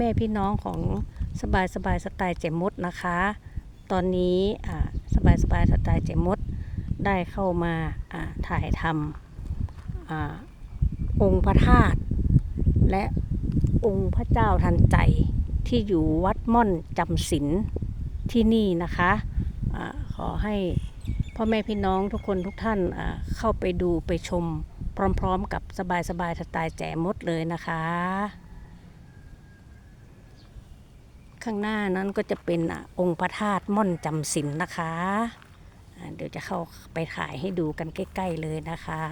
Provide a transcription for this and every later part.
แม่พี่น้องของสบายสบายสไตล์เจมดนะคะ ตอนนี้อ่าสบายสบายสไตล์เจมดได้เข้ามาอ่าถ่ายทำอาองค์พระธาตุและองค์พระเจ้าทันใจที่อยู่วัดม่อนจำศีลที่นี่นะคะอาขอให้พ่อแม่พี่น้องทุกคนทุกท่านอ่าเข้าไปดูไปชมพร้อมๆ กับสบายสบายสไตล์แจมดเลยนะคะ ข้างหน้านั้นก็จะเป็นองค์พระธาตุม่อนจำศีลนะคะ เดี๋ยวจะเข้าไปถ่ายให้ดูกันใกล้ ๆ เลยนะคะ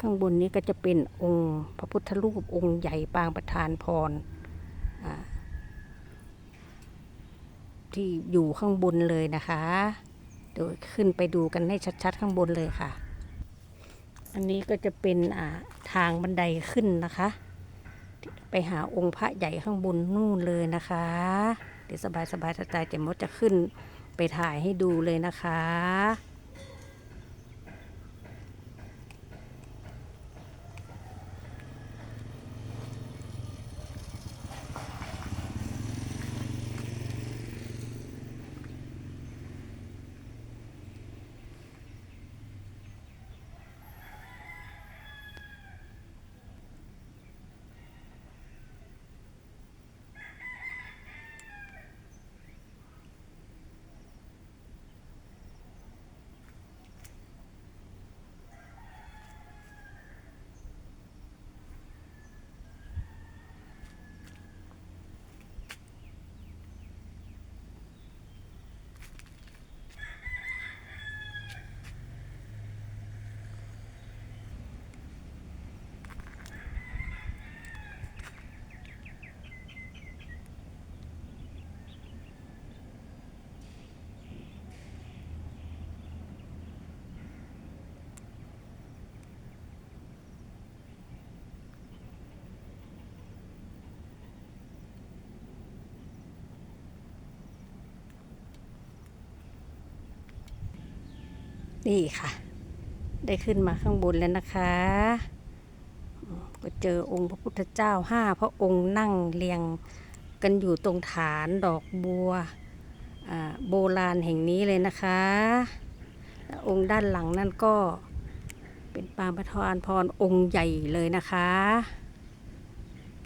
ข้างบนนี้ก็จะเป็นองค์พระพุทธรูปองค์ใหญ่ปางประธานพร ที่อยู่ข้างบนเลยนะคะ เดี๋ยวขึ้นไปดูกันให้ชัดๆข้างบนเลยค่ะ อันนี้ก็จะเป็นอ่าทางบันไดขึ้นนะคะ ไปหาองค์พระใหญ่ข้างบนนู่นเลยนะคะ เดี๋ยวสบายสบายๆสไตล์เจมดจะขึ้นไปถ่ายให้ดูเลยนะคะ นี่ค่ะ ได้ขึ้นมาข้างบนแล้วนะคะก็เจอองค์พระพุทธเจ้าห้าพระองค์นั่งเรียงกันอยู่ตรงฐานดอกบัวโบราณแห่งนี้เลยนะคะ องค์ด้านหลังนั่นก็เป็นปางประธานพรองค์ใหญ่เลยนะคะ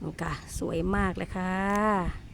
นี่ค่ะสวยมากเลยค่ะ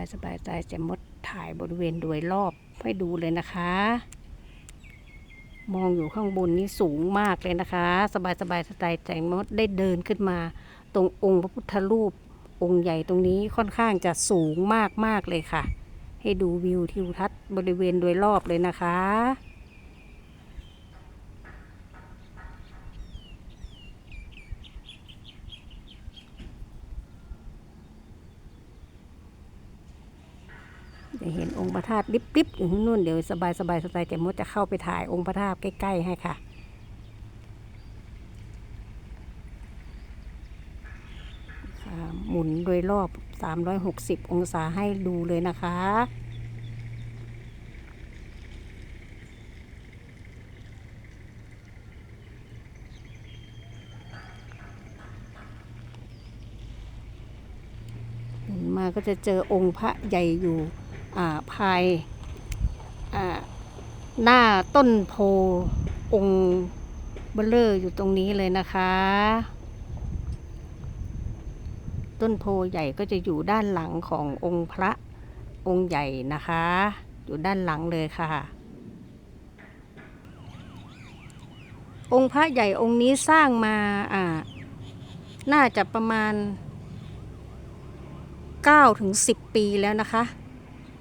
ายสบายใจจะมดถ่ายบริเวณโดยรอบให้ดูเลยนะคะ มองอยู่ข้างบนนี้สูงมากเลยนะคะ สบายสบายสไตล์แจงมดได้เดินขึ้นมา ตรงองค์พระพุทธรูป องค์ใหญ่ตรงนี้ค่อนข้างจะสูงมากมากๆเลยค่ะ ให้ดูวิวทิวทัศน์บริเวณโดยรอบเลยนะคะ จะเห็นองค์พระธาตุลิบๆอยู่ที่นู่นเดี๋ยวสบายสบายสไตล์แจมดจะเข้าไปถ่ายองค์พระธาตุใกล้ๆให้ค่ะ หมุนโดยรอบ 360 องศาให้ดูเลยนะคะหมุนมาก็จะเจอองค์พระใหญ่อยู่ ภายหน้าต้นโพองค์เบลเลอร์อยู่ตรงนี้เลยนะคะ ต้นโพใหญ่ก็จะอยู่ด้านหลังขององค์พระองค์ใหญ่นะคะ อยู่ด้านหลังเลยค่ะ องค์พระใหญ่องค์นี้สร้างมาอ่าน่าจะประมาณ9ถึง10 ปีแล้วนะคะ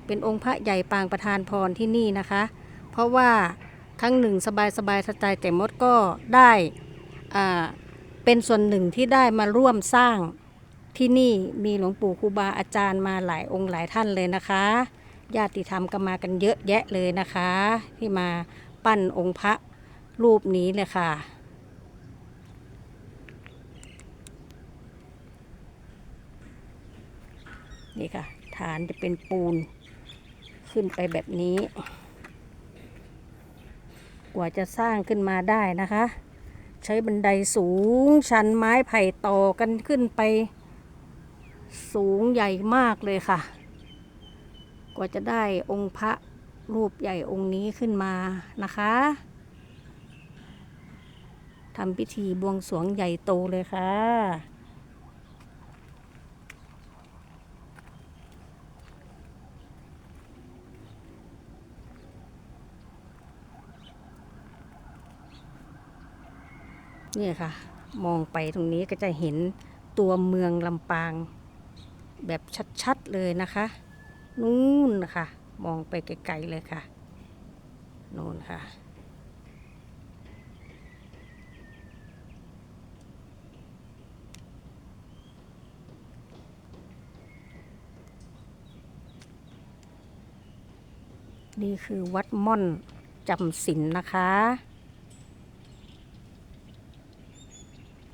เป็นองค์พระใหญ่ปางประธานพรที่นี่นะคะ เพราะว่าครั้งหนึ่งสบายสบายสไตล์แต่มดก็ได้เป็นส่วนหนึ่งที่ได้มาร่วมสร้างที่นี่มีหลวงปู่ครูบาอาจารย์มาหลายองค์หลายท่านเลยนะคะ ญาติธรรมก็มากันเยอะแยะเลยนะคะ ที่มาปั้นองค์พระรูปนี้เลยค่ะนี่ค่ะฐานจะเป็นปูน ขึ้นไปแบบนี้ กว่าจะสร้างขึ้นมาได้นะคะ ใช้บันไดสูงชันไม้ไผ่ต่อกันขึ้นไป สูงใหญ่มากเลยค่ะ กว่าจะได้องค์พระรูปใหญ่องค์นี้ขึ้นมานะคะทำพิธีบวงสรวงใหญ่โตเลยค่ะ นี่ค่ะ มองไปตรงนี้ก็จะเห็นตัวเมืองลำปาง แบบชัดๆเลยนะคะ นู่นนะคะมองไปไกลๆเลยค่ะนู่นค่ะนี่คือวัดม่อนจำศีลนะคะ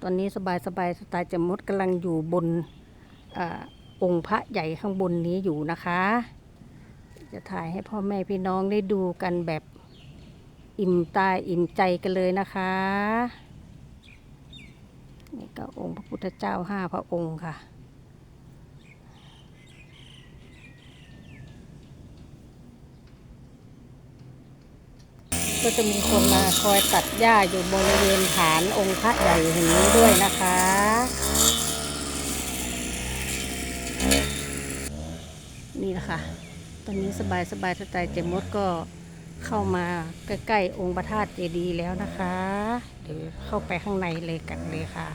อนนี้สบายสบายสไตล์จมดกำลังอยู่บนอองค์พระใหญ่ข้างบนนี้อยู่นะคะ จะถ่ายให้พ่อแม่พี่น้องได้ดูกันแบบอิ่มตาอิ่มใจกันเลยนะคะนี่ก็องค์พระพุทธเจ้าห้าพระองค์ค่ะ ก็จะมีคนมาคอยตัดหญ้าอยู่บริเวณฐานองค์พระใหญ่แห่งนี้ด้วยนะคะ นี่นะคะตอนนี้สบายสบายสไตล์เจมดก็เข้ามาใกล้ๆองค์พระธาตุเจดีย์แล้วนะคะ เดี๋ยวเข้าไปข้างในเลยกันเลยค่ะ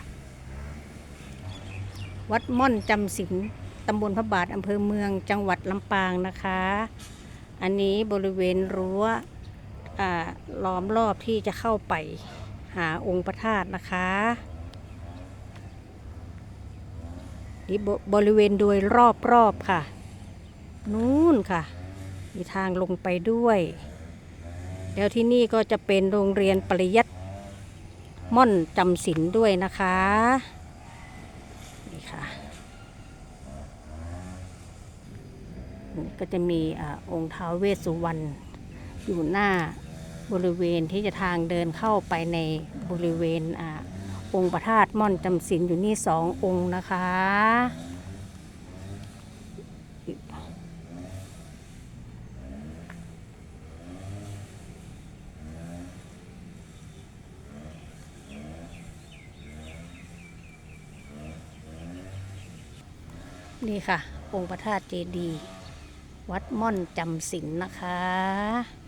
วัดม่อนจำศีลตำบลพระบาทอำเภอเมืองจังหวัดลำปางนะคะ อันนี้บริเวณรั้ว ล้อมรอบที่จะเข้าไปหาองค์พระธาตุนะคะนี่บริเวณโดยรอบๆค่ะ นู่นค่ะ มีทางลงไปด้วย แล้วที่นี่ก็จะเป็นโรงเรียนปริยัติม่อนจำศีลด้วยนะคะ นี่ค่ะก็จะมีอองค์ท้าวเวสสุวรรณอยู่หน้า บริเวณที่จะทางเดินเข้าไปในบริเวณอองค์พระธาตุม่อนจำศีลอยู่นี่สององค์นะคะ นี่ค่ะ องค์พระธาตุเจดีย์วัดม่อนจำศีลนะคะ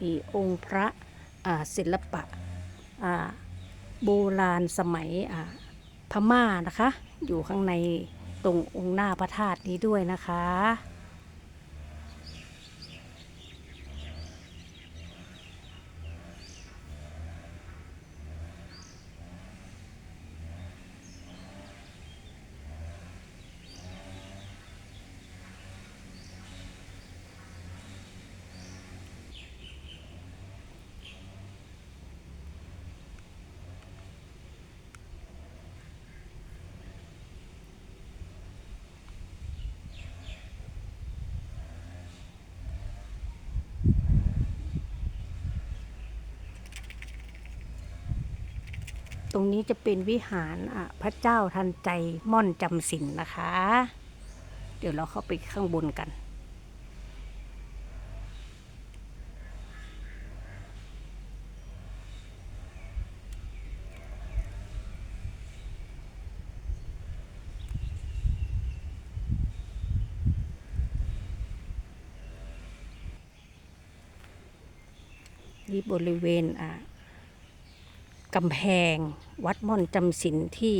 มีองค์พระศิลปะโบราณสมัยพม่านะคะ อยู่ข้างในตรงองค์หน้าพระธาตุนี้ด้วยนะคะ ตรงนี้จะเป็นวิหารพระเจ้าทันใจม่อนจำศิลนนะคะ เดี๋ยวเราเข้าไปข้างบนกันนี่บริเวณอะ กำแพงวัดม่อนจำศีลที่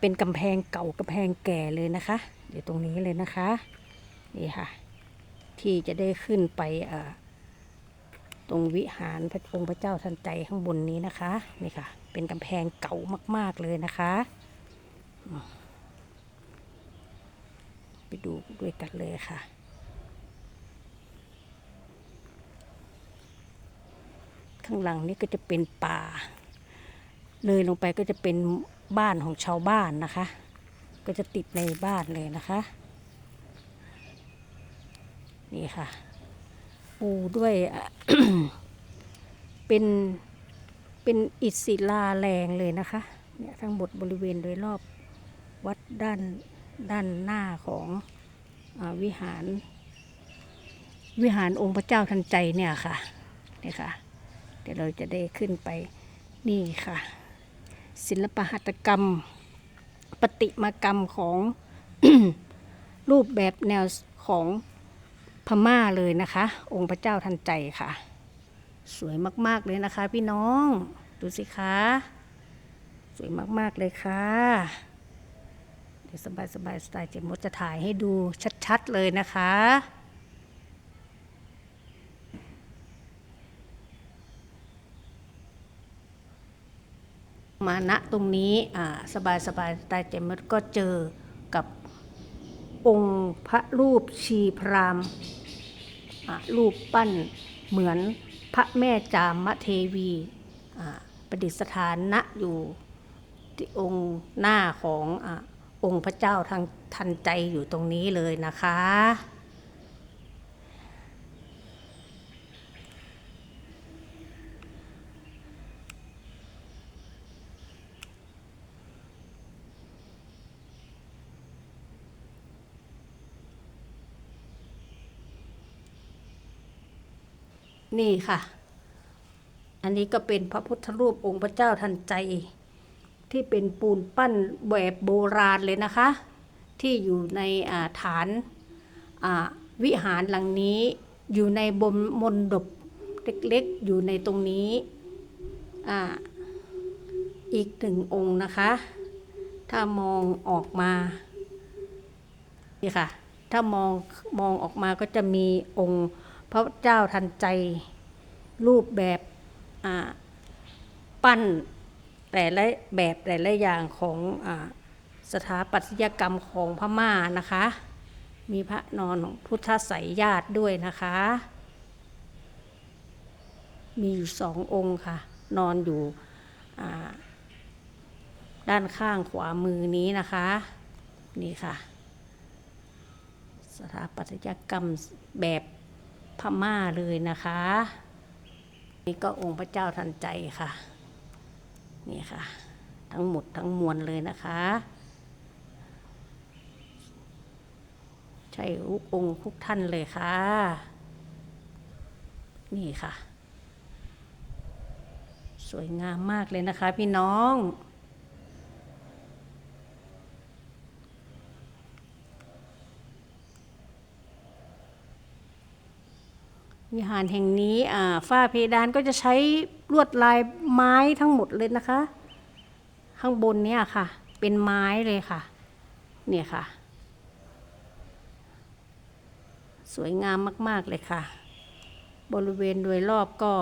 เป็นกำแพงเก่ากำแพงแก่เลยนะคะ เดี๋ยวตรงนี้เลยนะคะนี่ค่ะ ที่จะได้ขึ้นไปตรงวิหารพระองค์พระเจ้าทันใจข้างบนนี้นะคะนี่ค่ะ เป็นกำแพงเก่ามาก ๆเลยนะคะ ไปดูด้วยกันเลยค่ะ ข้างหลังนี่ก็จะเป็นป่า เลยลงไปก็จะเป็นบ้านของชาวบ้านนะคะ ก็จะติดในบ้านเลยนะคะ นี่ค่ะ ปูด้วยเป็นเป็นอิฐศิลาแรงเลยนะคะเนี่ยทั้งหมดบริเวณโดยรอบวัดด้านด้านหน้าของอวิหาร วิหารองค์พระเจ้าทันใจเนี่ยค่ะนี่ค่ะ ดี๋ยวเราจะได้ขึ้นไปนี่ค่ะ ศิลปหัตกรรม ปฏิมากรรมของรูปแบบแนวของพม่าเลยนะคะ องค์พระเจ้าทันใจค่ะ สวยมากๆเลยนะคะพี่น้อง ดูสิคะสวยมากๆเลยค่ะ เดี๋ยวสบายๆสไตล์เจมมดจะถ่ายให้ดูชัดๆเลยนะคะ มาณตรงนี้สบายสบายตล์เจมส์ก็เจอกับองค์พระรูปชีพรามรูปปั้นเหมือนพระแม่จามเทวีประดิษฐานณอยู่ที่องค์หน้าขององค์พระเจ้าทางทันใจอยู่ตรงนี้เลยนะคะ นี่ค่ะ อันนี้ก็เป็นพระพุทธรูปองค์พระเจ้าทันใจ ที่เป็นปูนปั้นแบบโบราณเลยนะคะ ที่อยู่ในาฐานาวิหารหลังนี้อยู่ในบนมนดบเล็กๆ อยู่ในตรงนี้ออีกหนึ่งองค์นะคะ ถ้ามองออกมา นี่ค่ะ ถ้ามองมองออกมาก็จะมีองค์ พระเจ้าทันใจรูปแบบปั้นแต่ละแบบแต่ละอย่างของอสถาปัตยกรรมของพม่านะคะ มีพระนอนของพุทธไสยญาติด้วยนะคะ มีอยู่สององค์ค่ะ นอนอยู่อ่ด้านข้างขวามือนี้นะคะ นี่ค่ะ สถาปัตยกรรมแบบ พม่าเลยนะคะ นี่ก็องค์พระเจ้าทันใจค่ะ นี่ค่ะ ทั้งหมดทั้งมวลเลยนะคะใช่ทุกองค์ทุกท่านเลยค่ะ นี่ค่ะ สวยงามมากเลยนะคะพี่น้อง วิหารแห่งนี้ฝ้าเพดานก็จะใช้ลวดลายไม้ทั้งหมดเลยนะคะ ข้างบนเนี่ยค่ะ เป็นไม้เลยค่ะ เนี่ยค่ะ สวยงามมาก ๆ เลยค่ะ บริเวณโดยรอบก็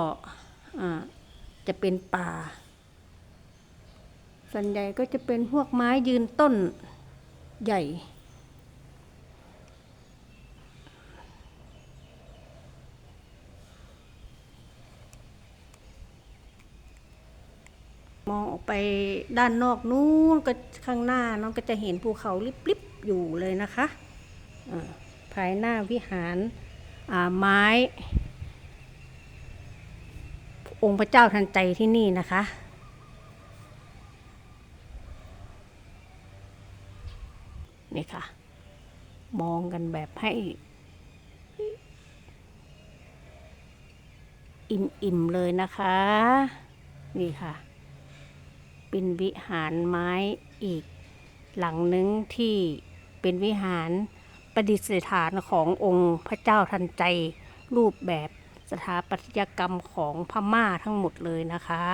จะเป็นป่า ส่วนใหญ่ก็จะเป็นพวกไม้ยืนต้นใหญ่ มองออกไป ด้านนอกนู้นก็ข้างหน้าน้องก็จะเห็นภูเขาลิบๆอยู่เลยนะคะภายหน้าวิหารอาไม้ องค์พระเจ้าทันใจที่นี่นะคะนี่ค่ะ มองกันแบบให้ อิ่ม ๆ เลยนะคะ นี่ค่ะ เป็นวิหารไม้อีก หลังหนึ่งที่เป็นวิหารประดิษฐานขององค์พระเจ้าทันใจรูปแบบสถาปัตยกรรมของพม่าทั้งหมดเลยนะคะ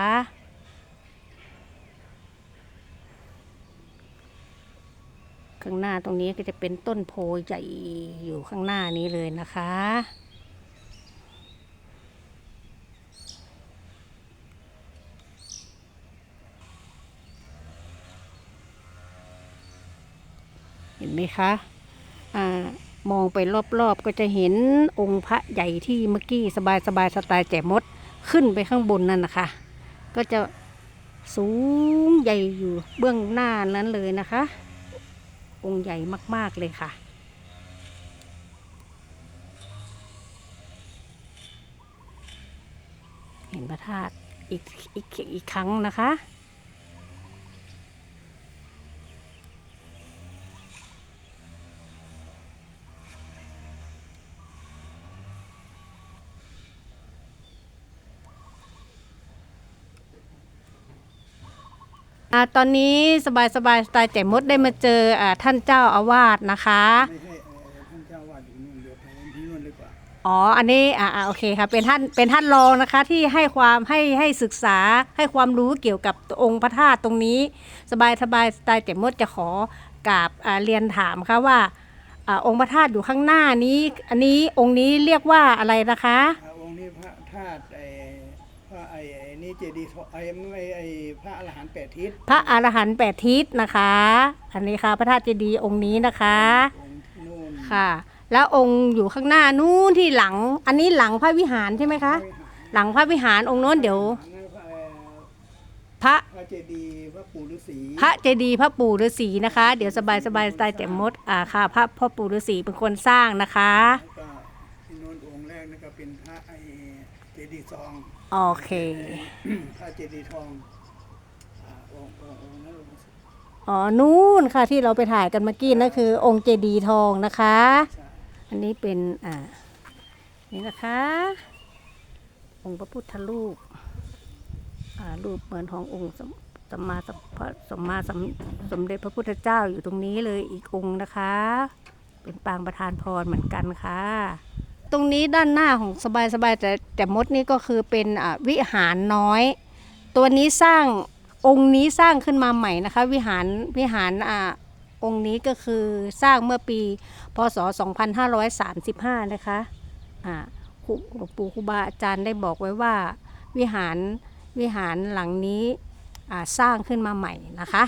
ข้างหน้าตรงนี้ก็จะเป็นต้นโพใหญ่อยู่ข้างหน้านี้เลยนะคะ ห็นไหมคะอามองไปรอบๆก็จะเห็นองค์พระใหญ่ที่เมื่อกี้สบายสบายๆสไตล์แจ่มดขึ้นไปข้างบนนั่นนะคะ ก็จะสูงใหญ่อยู่เบื้องหน้านั้นเลยนะคะ องค์ใหญ่มากๆเลยค่ะ เห็นพระธาตุอีกอีกอีกครั้งนะคะ อ่าตอนนี้สบายสบายๆสไตล์แจ่มมดได้มาเจออ่าท่านเจ้าอาวาสนะคะ ไม่ใช่เอ่อท่านเจ้าวาดอยู่นู่นเดี๋ยวไปที่นู่นดีกว่าอ๋อ อันนี้อ่าอ่าโอเคค่ะ เป็นท่าน เป็นท่านรองนะคะ ที่ให้ความให้ให้ศึกษาให้ความรู้เกี่ยวกับองค์พระธาตุตรงนี้ สบายสบายสไตล์เจ็มมดจะขอกราบอ่าเรียนถามค่ะว่าอ่าองค์พระธาตุอยู่ข้างหน้านี้ อันนี้องค์นี้เรียกว่าอะไรนะคะ อ่าองค์นี้พระธาตุไอ้พระไอ้ไอ้นี่ เจดีย์ทองไอ้ไม่ไอ้พระอรหันต์แปดทิศพระอรหันต์แปดทิศนะคะ อันนี้ค่ะ พระธาตุเจดีย์องค์นี้นะคะ องค์นู่นค่ะ แล้วองค์อยู่ข้างหน้านู้นที่หลัง อันนี้หลังพระวิหารใช่ไหมคะพระวิหารหลังพระวิหารองค์โน้นเดี๋ยวนั่นพระเอ่อพระพระเจดีย์พระปู่ฤาษีพระเจดีย์พระปู่ฤาษีนะคะ เดี๋ยวสบายสบายๆสไตล์แจ่มมดอ่าค่ะ พระพ่อปู่ฤาษีเป็นคนสร้างนะคะ แล้วก็ที่โน้นองค์แรกนั่นก็เป็นพระไอ้เจดีย์ทอง โอเค พระเจดีย์ทองอ่าองค์องค์องค์นั้นองค์อ๋อ นู่นค่ะที่เราไปถ่ายกันเมื่อกี้นั่นคือ องค์เจดีย์ทองนะคะ ใช่อันนี้เป็น อ่า นี่นะคะ องค์พระพุทธรูป อ่า รูปเหมือนขององค์สมสัมมาสัมพระสัมมาสัมสมเด็จพระพุทธเจ้าอยู่ตรงนี้เลยอีกองค์นะคะ เป็นปางประธานพรเหมือนกันค่ะ ตรงนี้ด้านหน้าของสบายสบายๆแต่แต่มดนี่ก็คือเป็นวิหารน้อย ตัวนี้สร้างองค์นี้สร้างขึ้นมาใหม่นะคะ วิหารวิหารอ่าองค์นี้ก็คือสร้างเมื่อปีพศ 2535 นะคะอ่าหลวงปู่ครูบาอาจารย์ได้บอกไว้ว่าวิหารวิหารหลังนี้สร้างขึ้นมาใหม่นะคะ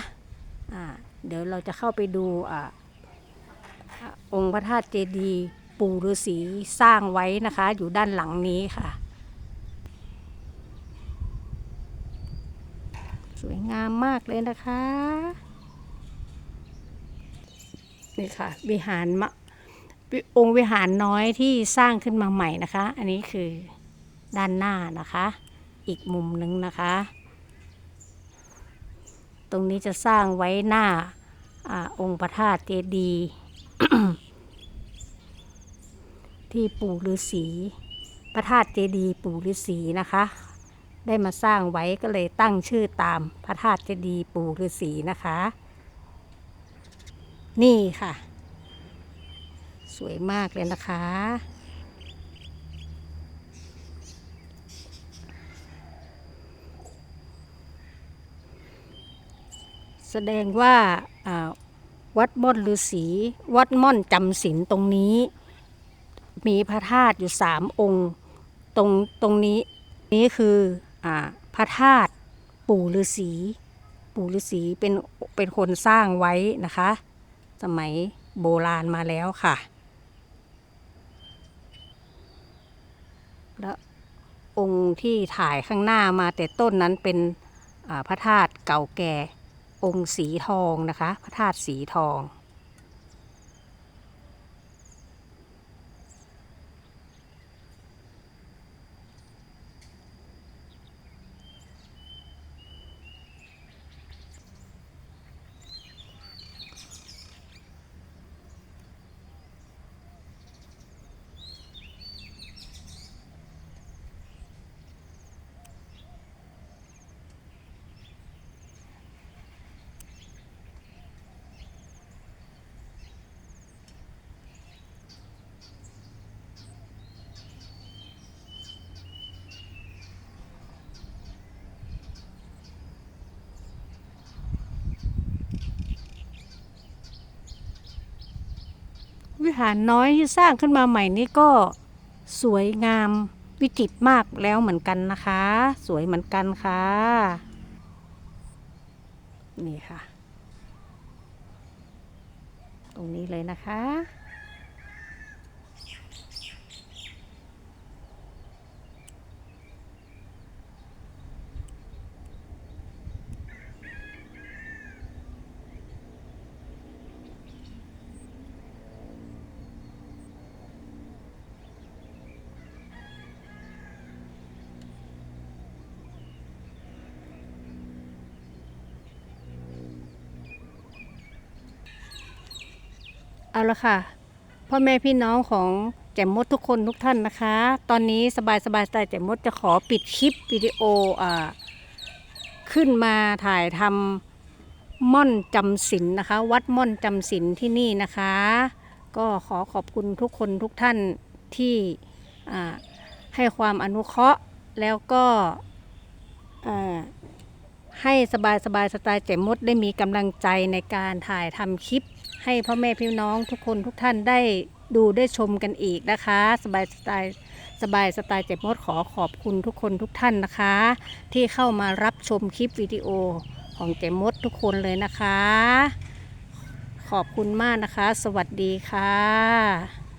อ่าเดี๋ยวเราจะเข้าไปดูอองค์พระธาตุเจดีย์ ปู่ฤาษีสร้างไว้นะคะ อยู่ด้านหลังนี้ค่ะ สวยงามมากเลยนะคะนี่ค่ะ วิหารมะวิองค์วิหารน้อยที่สร้างขึ้นมาใหม่นะคะ อันนี้คือด้านหน้านะคะ อีกมุมหนึ่งนะคะ ตรงนี้จะสร้างไว้หน้าอองค์พระธาตุเจดีย์ ที่ปู่ฤาษีพระธาตุเจดีย์ปู่ฤาษีนะคะ ได้มาสร้างไว้ก็เลยตั้งชื่อตามพระธาตุเจดีย์ปู่ฤาษีนะคะ นี่ค่ะ สวยมากเลยนะคะแสดงว่าวัดม่อนฤาษีวัดม่อนจำศีลตรงนี้ มีพระธาตุอยู่สามองค์ ตรงตรงนี้นี่คืออ่าพระธาตุปู่ฤาษีปู่ฤาษีเป็นเป็นคนสร้างไว้นะคะ สมัยโบราณมาแล้วค่ะ แล้วองค์ที่ถ่ายข้างหน้ามาแต่ต้นนั้นเป็นอ่าพระธาตุเก่าแก่องค์สีทองนะคะ พระธาตุสีทอง วิหารน้อยที่สร้างขึ้นมาใหม่นี่ก็สวยงามวิจิตรมากแล้วเหมือนกันนะคะ สวยเหมือนกันค่ะ นี่ค่ะ ตรงนี้เลยนะคะ เอาละค่ะ พ่อแม่พี่น้องของแจ่มมดทุกคนทุกท่านนะคะ ตอนนี้สบายสบายสไตล์แจ่มมดจะขอปิดคลิปวิดีโออ่าขึ้นมาถ่ายทำม่อนจำศีลนะคะ วัดม่อนจำศีลที่นี่นะคะ ก็ขอขอบคุณทุกคนทุกท่านที่ให้ความอนุเคราะห์แล้วก็ให้สบายสบายสไตล์เจมมดได้มีกำลังใจในการถ่ายทำคลิป ให้พ่อแม่พี่น้องทุกคนทุกท่านได้ดูได้ชมกันอีกนะคะ สบายสไตล์สบายสไตล์เจ๋มมดขอขอบคุณทุกคนทุกท่านนะคะ ที่เข้ามารับชมคลิปวิดีโอของเจ๋มมดทุกคนเลยนะคะ ขอบคุณมากนะคะ สวัสดีค่ะ